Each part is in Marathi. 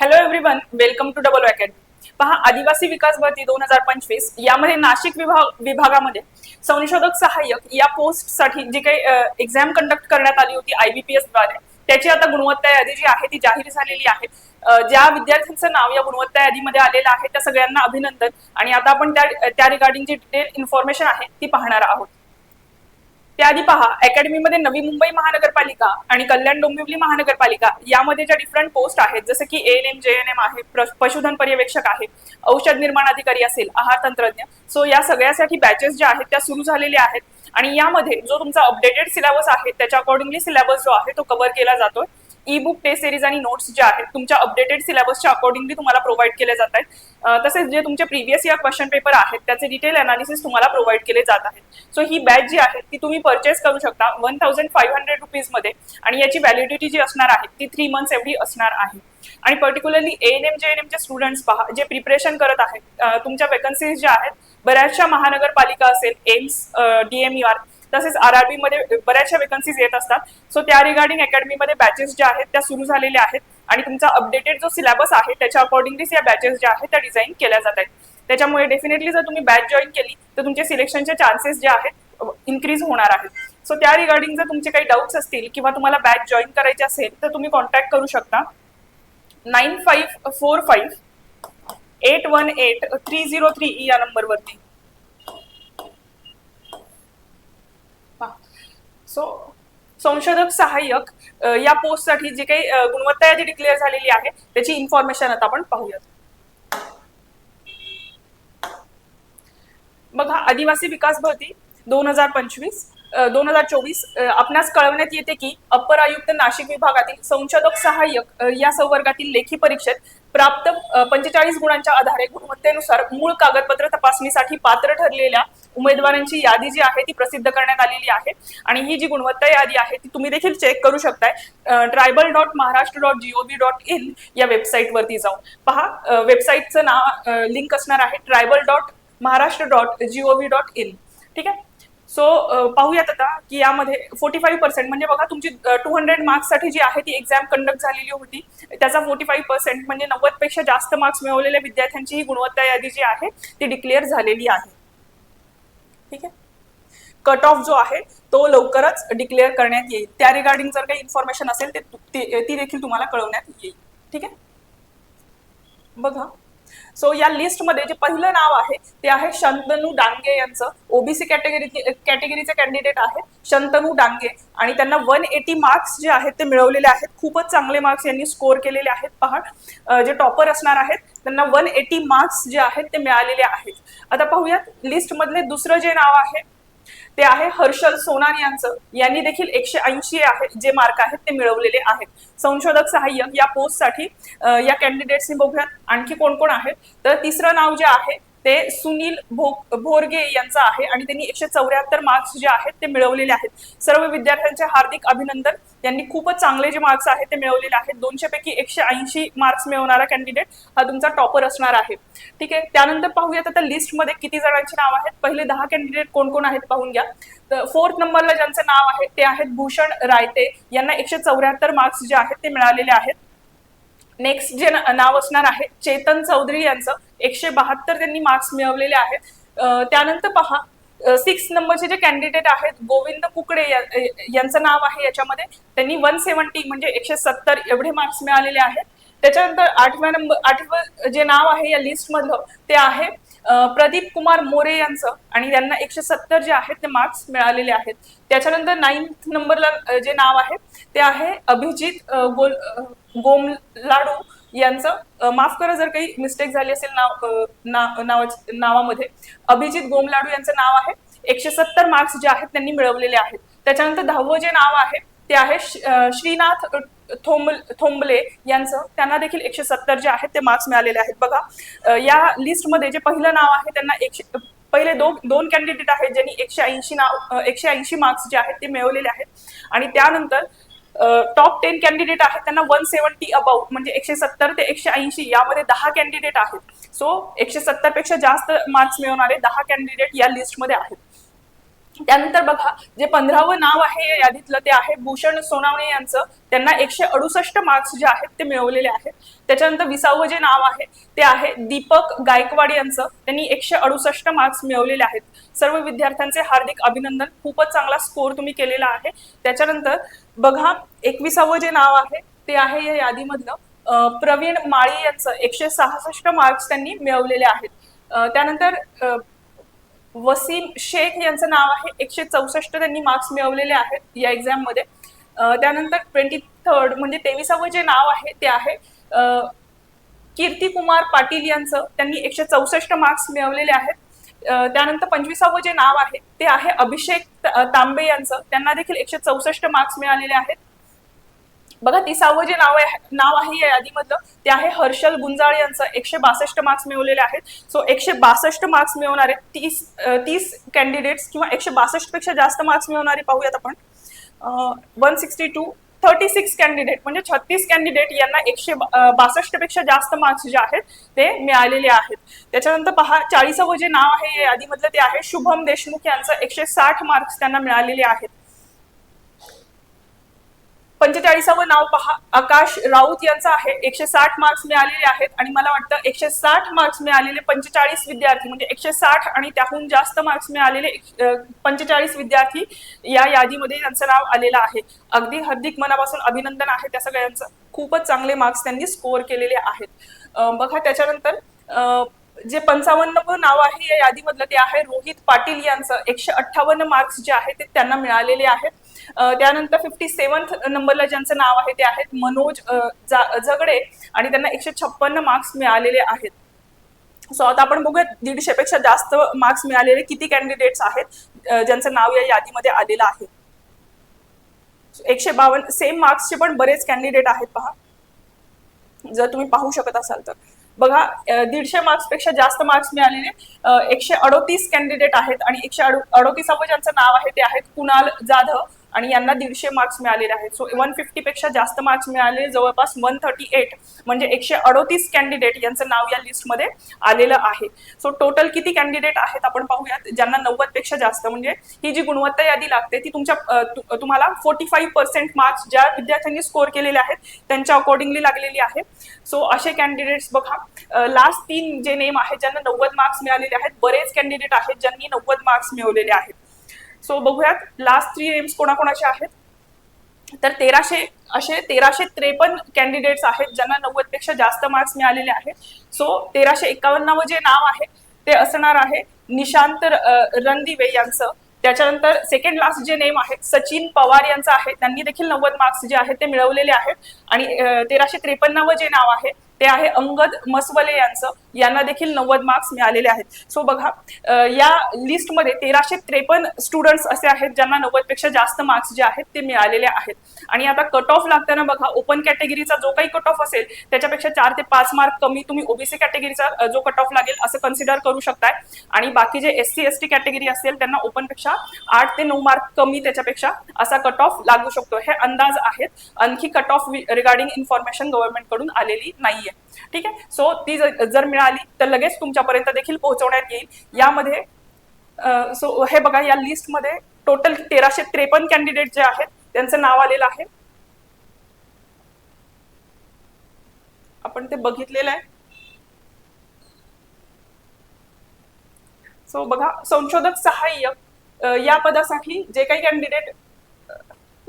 Hello everyone welcome to double academy पहा आदिवासी विकास भरती दोन हजार पंचवीस यामध्ये नाशिक विभाग विभागामध्ये संशोधक सहाय्यक या पोस्टसाठी जी काही एक्झाम कंडक्ट करण्यात आली होती आयबीपीएसद्वारे त्याची आता गुणवत्ता यादी जी आहे ती जाहीर झालेली आहे. ज्या विद्यार्थ्यांचं नाव या गुणवत्ता यादीमध्ये आलेलं आहे त्या सगळ्यांना अभिनंदन. आणि आता आपण त्या त्या रिगार्डिंग जी डिटेल इन्फॉर्मेशन आहे ती पाहणार आहोत. त्याआधी पहा अकॅडमीमध्ये नवी मुंबई महानगरपालिका आणि कल्याण डोंबिवली महानगरपालिका यामध्ये ज्या डिफरंट पोस्ट आहेत जसं की N M J N M आहे पशुधन पर्यवेक्षक आहे औषध निर्माण अधिकारी असेल आहार तंत्रज्ञ. सो या सगळ्यासाठी बॅचेस ज्या आहेत त्या सुरू झालेल्या आहेत. आणि यामध्ये जो तुमचा अपडेटेड सिलेबस आहे त्याच्या अकॉर्डिंगली सिलेबस जो आहे तो कव्हर केला जातोय. ई बुक टेस्ट सिरीज आणि नोट्स जे आहेत तुमच्या अपडेटेड सिलेबसच्या अकॉर्डिंगली तुम्हाला प्रोव्हाइड केले जात आहेत. तसेच जे तुमचे प्रिव्हियस इयर क्वेश्चन पेपर आहेत त्याचे डिटेल अनालिसिस तुम्हाला प्रोव्हाइड केले जात आहेत. सो ही बॅच जी आहे ती तुम्ही परचेस करू शकता वन थाउजंड फाईव्ह हंड्रेड रुपीजमध्ये आणि याची व्हॅलिडिटी जी असणार आहे ती थ्री मंथ्स एवढी असणार आहे. आणि particularly N M J N एमचे students पहा जे प्रिपरेशन करत आहेत तुमच्या वेकन्सीज ज्या आहेत बऱ्याचशा महानगरपालिका असेल एम्स डीएमयू आर तसेच आर आर बी मध्ये बऱ्याचशा वेकन्सीज येत असतात. सो त्या रिगार्डिंग अकॅडमीमध्ये बॅचेस ज्या आहेत त्या सुरू झालेल्या आहेत. आणि तुमचा अपडेटेड जो सिलेबस आहे त्याच्या अकॉर्डिंगलीच या बॅचेस ज्या आहेत त्या डिझाईन केल्या जात आहेत. त्याच्यामुळे डेफिनेटली जर तुम्ही बॅच जॉईन केली तर तुमचे सिलेक्शनचे चान्सेस जे आहेत इन्क्रीज होणार आहेत. सो त्या रिगार्डिंग जर तुमचे काही डाऊट्स असतील किंवा तुम्हाला बॅच जॉईन करायची असेल तर तुम्ही कॉन्टॅक्ट करू शकता. Nine five four five eight one eight three zero three या नंबरवरती सो संशोधक सहाय्यक या पोस्टसाठी जी काही गुणवत्ता यादी डिक्लेअर झालेली आहे त्याची इन्फॉर्मेशन आता आपण पाहूयात. बघा आदिवासी विकास भरती दोन हजार पंचवीस दोन हजार चोवीस आपणास कळवण्यात येते की अप्पर आयुक्त नाशिक विभागातील संशोधक सहाय्यक या संवर्गातील लेखी परीक्षेत प्राप्त पंचेचाळीस गुणांच्या आधारे गुणवत्तेनुसार मूळ कागदपत्र तपासणीसाठी पात्र ठरलेल्या उमेदवारांची यादी जी आहे ती प्रसिद्ध करण्यात आलेली आहे. आणि ही जी गुणवत्ता यादी आहे ती तुम्ही देखील चेक करू शकताय. Tribal dot Maharashtra dot G O V dot in या वेबसाईटवरती जाऊन. पहा वेबसाईटचं नाव लिंक असणार आहे tribal dot Maharashtra dot G O V dot in ठीक आहे? सो पाहूयात आता की यामध्ये फोर्टी फाईव्ह पर्सेंट म्हणजे बघा तुमची टू हंड्रेड मार्क्ससाठी जी आहे ती एक्झाम कंडक्ट झालेली होती. त्याचा फोर्टी फाईव्ह पर्सेंट म्हणजे नव्वदपेक्षा जास्त मार्क्स मिळवलेल्या विद्यार्थ्यांची ही गुणवत्ता यादी जी आहे ती डिक्लेअर झालेली आहे. ठीक आहे? कट ऑफ जो आहे तो लवकरच डिक्लेअर करण्यात येईल. त्या रिगार्डिंग जर काही इन्फॉर्मेशन असेल ते ते- ती देखील तुम्हाला कळवण्यात येईल. ठीक आहे? बघा. सो या लिस्टमध्ये जे पहिलं नाव आहे ते आहे शंतनू डांगे यांचं. ओबीसी कॅटेगरी कॅटेगरीचे कॅन्डिडेट आहे शंतनू डांगे. आणि त्यांना वन एटी मार्क्स जे आहेत ते मिळवलेले आहेत. खूपच चांगले मार्क्स यांनी स्कोअर केलेले आहेत. पहा जे टॉपर असणार आहेत त्यांना वन एटी मार्क्स जे आहेत ते मिळालेले आहेत. आता पाहूयात लिस्टमधले दुसरं जे नाव आहे ते आहे हर्षल सोनार यांचं. यांनी देखील एकशे ऐंशी आहे जे मार्क आहेत ते मिळवलेले आहेत. संशोधक सहाय्यक या पोस्टसाठी या कॅन्डिडेट्सनी बघूयात आणखी कोण कोण आहेत. तर तिसरं नाव जे आहे ते सुनील भो भोरगे यांचं आहे आणि त्यांनी एकशे चौऱ्याहत्तर मार्क्स जे आहेत ते मिळवलेले आहेत. सर्व विद्यार्थ्यांचे हार्दिक अभिनंदन. त्यांनी खूपच चांगले जे मार्क्स आहेत ते मिळवलेले आहेत. दोनशे पैकी एकशे ऐंशी मार्क्स मिळवणारा कॅन्डिडेट हा तुमचा टॉपर असणार आहे. ठीक आहे? त्यानंतर पाहूयात आता लिस्टमध्ये किती जणांची नाव आहेत? पहिले दहा कॅन्डिडेट कोण कोण आहेत पाहून घ्या. तर फोर्थ नंबरला ज्यांचं नाव आहे ते आहेत भूषण रायते. यांना एकशे चौऱ्याहत्तर मार्क्स जे आहेत ते मिळालेले आहेत. नेक्स्ट जे नाव असणार आहे चेतन चौधरी यांचं. एकशे बहात्तर त्यांनी मार्क्स मिळवलेले आहेत. त्यानंतर पहा सिक्स नंबरचे जे कॅन्डिडेट आहेत गोविंद कुकडे यांचं नाव आहे याच्यामध्ये. त्यांनी वन सेवन्टी म्हणजे एकशे सत्तर एवढे मार्क्स मिळालेले आहेत. त्याच्यानंतर आठव्या नंबर आठवं जे नाव आहे या लिस्ट मधलं ते आहे प्रदीप कुमार मोरे यांचं. आणि त्यांना एकशे सत्तर जे आहेत ते मार्क्स मिळालेले आहेत. त्याच्यानंतर नाईन्थ नंबरला जे नाव आहे ते आहे अभिजित गोल गोम गोमलाडू यांचं. माफ करा जर काही मिस्टेक झाली असेल नाव नाव ना- नावामध्ये. अभिजित गोमलाडू यांचं नाव आहे. एकशे सत्तर मार्क्स जे आहेत त्यांनी मिळवलेले आहेत. त्याच्यानंतर दहावं जे नाव आहे ते आहे श- श्रीनाथ थोंब थोंबले यांचं त्यांना देखील एकशे सत्तर जे आहेत ते मार्क्स मिळालेले आहेत. बघा या लिस्टमध्ये जे पहिलं नाव आहे त्यांना एकशे पहिले दोन दोन कॅन्डिडेट आहेत ज्यांनी एकशे ऐंशी नाव एकशे ऐंशी मार्क्स जे आहेत ते मिळवलेले आहेत. आणि त्यानंतर टॉप टेन कॅन्डिडेट आहेत त्यांना वन सेवन्टी अबाउट म्हणजे एकशे सत्तर ते एकशे ऐंशी यामध्ये दहा कॅन्डिडेट आहेत. सो एकशे सत्तरपेक्षा जास्त मार्क्स मिळवणारे दहा कॅन्डिडेट या लिस्टमध्ये आहेत. त्यानंतर बघा जे पंधरावं नाव आहे या यादीतलं ते आहे भूषण सोनावणे यांचं. त्यांना एकशे अडुसष्ट मार्क्स जे आहेत ते मिळवलेले आहेत. त्याच्यानंतर विसावं जे नाव आहे ते आहे दीपक गायकवाड यांचं. त्यांनी एकशे अडुसष्ट मार्क्स मिळवलेले आहेत. सर्व विद्यार्थ्यांचे हार्दिक अभिनंदन. खूपच चांगला स्कोर तुम्ही केलेला आहे. त्याच्यानंतर बघा एकविसावं जे नाव आहे ते आहे या यादीमधलं अं, प्रवीण माळी यांचं. एकशे सहासष्ट मार्क्स त्यांनी मिळवलेले आहेत. त्यानंतर अं, वसीम शेख यांचं नाव आहे. एकशे चौसष्ट त्यांनी मार्क्स मिळवलेले आहेत या एक्झाममध्ये. त्यानंतर ट्वेंटी थर्ड म्हणजे तेविसावं जे नाव आहे ते आहे कीर्ती कुमार पाटील यांचं. त्यांनी एकशे चौसष्ट मार्क्स मिळवलेले आहेत. त्यानंतर पंचवीसावं जे नाव आहे ते आहे अभिषेक तांबे यांचं. त्यांना देखील एकशे चौसष्ट मार्क्स मिळालेले आहेत. बघा तिसावं जे नाव आहे नाव आहे या यादीमधलं ते आहे हर्षल गुंजाळ यांचं एकशे बासष्ट मार्क्स मिळवलेले आहेत. सो एकशे बासष्ट मार्क्स मिळवणारे तीस तीस कॅन्डिडेट्स किंवा एकशे बासष्टपेक्षा जास्त मार्क्स मिळवणारे पाहूयात आपण. One sixty two thirty six candidate म्हणजे छत्तीस कॅन्डिडेट यांना एकशे बासष्टपेक्षा जास्त मार्क्स जे आहेत ते मिळालेले आहेत. त्याच्यानंतर पहा चाळीसावं जे नाव आहे या यादीमधलं ते आहे शुभम देशमुख यांचं एकशे साठ मार्क्स त्यांना मिळालेले आहेत. पंचेचाळीसावं नाव पहा. आकाश राऊत यांचं आहे. एकशे साठ मार्क्स मिळालेले आहेत आणि मला वाटतं एकशे साठ मार्क्स मिळालेले पंचेचाळीस विद्यार्थी म्हणजे एकशे साठ आणि त्याहून जास्त मार्क्स मिळालेले पंचेचाळीस विद्यार्थी या यादीमध्ये यांचं नाव आलेलं आहे. अगदी हार्दिक मनापासून अभिनंदन आहे त्या सगळ्यांचं. खूपच चांगले मार्क्स त्यांनी स्कोअर केलेले आहेत. बघा त्याच्यानंतर जे पंचावन्न नाव आहे या यादीमधलं ते आहे रोहित पाटील यांचं. एकशे अठ्ठावन्न मार्क्स जे आहे ते त्यांना मिळालेले आहेत. त्यानंतर फिफ्टी सेवन्थ नंबरला ज्यांचं नाव आहे ते आहेत मनोज झगडे आणि त्यांना एकशे छप्पन्न मार्क्स मिळालेले आहेत. सो आता आपण बघूया दीडशेपेक्षा जास्त मार्क्स मिळालेले किती कॅन्डिडेट्स आहेत ज्यांचं नाव या यादीमध्ये आलेलं आहे. एकशे बावन्न सेम मार्क्सचे पण बरेच कॅन्डिडेट आहेत पहा. जर तुम्ही पाहू शकत असाल तर. बघा दीडशे मार्क्सपेक्षा जास्त मार्क्स मिळालेले एकशे अडोतीस कॅन्डिडेट आहेत आणि एकशे अडो अडोतीसावं ज्यांचं नाव आहे ते आहेत कुणाल जाधव आणि यांना दीडशे मार्क्स मिळालेले आहेत. सो वन फिफ्टी पेक्षा जास्त मार्क्स मिळाले. जवळपास वन थर्टी एट म्हणजे एकशे अडोतीस कॅन्डिडेट यांचं नाव या लिस्टमध्ये आलेलं आहे. सो टोटल किती कॅन्डिडेट आहेत आपण पाहूयात. ज्यांना नव्वदपेक्षा जास्त. म्हणजे ही जी गुणवत्ता यादी लागते ती तुमच्या तुम्हाला फोर्टी फाईव्ह पर्सेंट मार्क्स ज्या विद्यार्थ्यांनी स्कोअर केलेले आहेत त्यांच्या अकॉर्डिंगली लागलेली आहे. सो असे कॅन्डिडेट्स बघा. लास्ट तीन जे नेम आहेत ज्यांना नव्वद मार्क्स मिळालेले आहेत बरेच कॅन्डिडेट आहेत ज्यांनी नव्वद मार्क्स मिळवलेले आहेत. सो बघूयात लास्ट थ्री नेम्स कोणाकोणाचे आहेत? तर तेराशे असे तेराशे त्रेपन्न कॅन्डिडेट्स आहेत ज्यांना नव्वदपेक्षा जास्त मार्क्स मिळालेले आहेत. सो तेराशे एकावन्नावं जे नाव आहे ते असणार आहे निशांत रणदिवे यांचं. त्याच्यानंतर सेकंड लास्ट जे नेम आहे सचिन पवार यांचं आहे. त्यांनी देखील नव्वद मार्क्स जे आहेत ते मिळवलेले आहेत. आणि तेराशे त्रेपन्नावं जे नाव आहे ते आहे अंगद मसवले यांचं. यांना देखील नव्वद मार्क्स मिळालेले आहेत. सो बघा या लिस्टमध्ये तेराशे त्रेपन्न स्टुडंट्स असे आहेत ज्यांना नव्वदपेक्षा जास्त मार्क्स जे आहेत ते मिळालेले आहेत. आणि आता कट ऑफ लागताना बघा ओपन कॅटेगरीचा जो काही कट ऑफ असेल त्याच्यापेक्षा चार ते पाच मार्क कमी तुम्ही ओबीसी कॅटेगरीचा जो कट ऑफ लागेल असं कन्सिडर करू शकताय. आणि बाकी जे S C S T category असेल त्यांना ओपनपेक्षा आठ ते नऊ मार्क कमी त्याच्यापेक्षा असा कट ऑफ लागू शकतो. हे अंदाज आहेत. आणखी कट ऑफ रिगार्डिंग इन्फॉर्मेशन गव्हर्नमेंटकडून आलेली नाहीये. ठीक आहे? सो ती जर मिळाली तर लगेच तुमच्यापर्यंत देखील पोहोचवण्यात येईल. यामध्ये सो हे बघा या लिस्टमध्ये टोटल तेराशे त्रेपन्न कॅन्डिडेट जे आहेत त्यांचं नाव आलेलं आहे. आपण ते बघितलेलं आहे. सो बघा संशोधक सहाय्यक या पदासाठी जे काही कॅन्डिडेट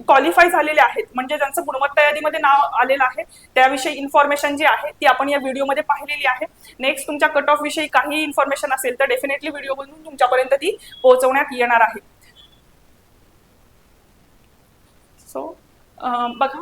क्वालिफाय झालेले आहेत. म्हणजे ज्यांचं गुणवत्ता यादीमध्ये नाव आलेलं आहे त्याविषयी इन्फॉर्मेशन जी आहे ती आपण या व्हिडिओमध्ये पाहिलेली आहे. नेक्स्ट तुमच्या कट ऑफ विषयी काही इन्फॉर्मेशन असेल तर डेफिनेटली व्हिडिओ बनवून तुमच्यापर्यंत ती पोहोचवण्यात येणार आहे. सो बघा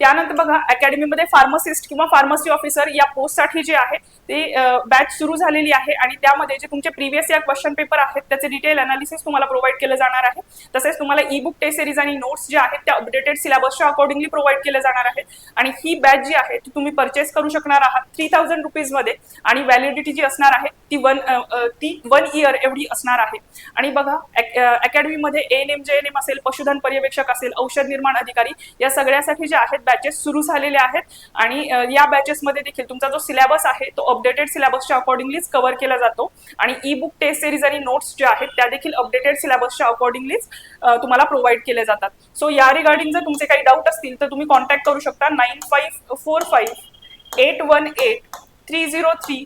त्यानंतर बघा अकॅडमीमध्ये फार्मसिस्ट किंवा फार्मसी ऑफिसर या पोस्टसाठी जे आहे ते बॅच सुरू झालेली आहे आणि त्यामध्ये जे तुमचे प्रिव्हियस या क्वेश्चन पेपर आहेत त्याचे डिटेल अनालिसिस तुम्हाला प्रोव्हाइड केलं जाणार आहे. तसेच तुम्हाला ई बुक टेस्ट सिरीज आणि नोट्स जे आहेत त्या अपडेटेड सिलेबसच्या अकॉर्डिंगली प्रोव्हाइड केले जाणार आहे. आणि ही बॅच जी आहे ती तुम्ही परचेस करू शकणार आहात थ्री थाउजंड रुपीजमध्ये आणि व्हॅलिडिटी जी असणार आहे ती वन ती वन इयर एवढी असणार आहे. आणि बघा अकॅडमीमध्ये N M J N M असेल पशुधन पर्यवेक्षक असेल औषध निर्माण अधिकारी या सगळ्यासाठी जे आहेत बॅचेस सुरू झालेले आहेत. आणि या बॅचेसमध्ये देखील तुमचा जो सिलेबस आहे तो अपडेटेड सिलेबसच्या अकॉर्डिंगलीच कव्हर केला जातो. आणि ई बुक टेस्ट सिरीज आणि नोट्स जे आहेत त्या देखील अपडेटेड सिलेबसच्या अकॉर्डिंगलीच तुम्हाला प्रोव्हाइड केले जातात. सो या रिगार्डिंग जर तुमचे काही डाऊट असतील तर तुम्ही कॉन्टॅक्ट करू शकता nine five four five eight one eight three zero three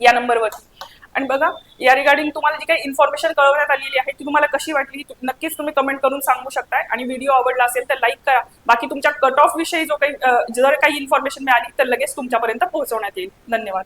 या नंबरवरती आणि बघा या रिगार्डिंग तुम्हाला जी काही इन्फॉर्मेशन कळवण्यात आलेली आहे ती तुम्हाला कशी वाटली ही नक्कीच तुम्ही कमेंट करून सांगू शकताय. आणि व्हिडिओ आवडला असेल तर लाईक करा. बाकी तुमच्या कट ऑफ विषयी जो काही जर काही इन्फॉर्मेशन मिळाली तर लगेच तुमच्यापर्यंत पोहोचवण्यात येईल. धन्यवाद.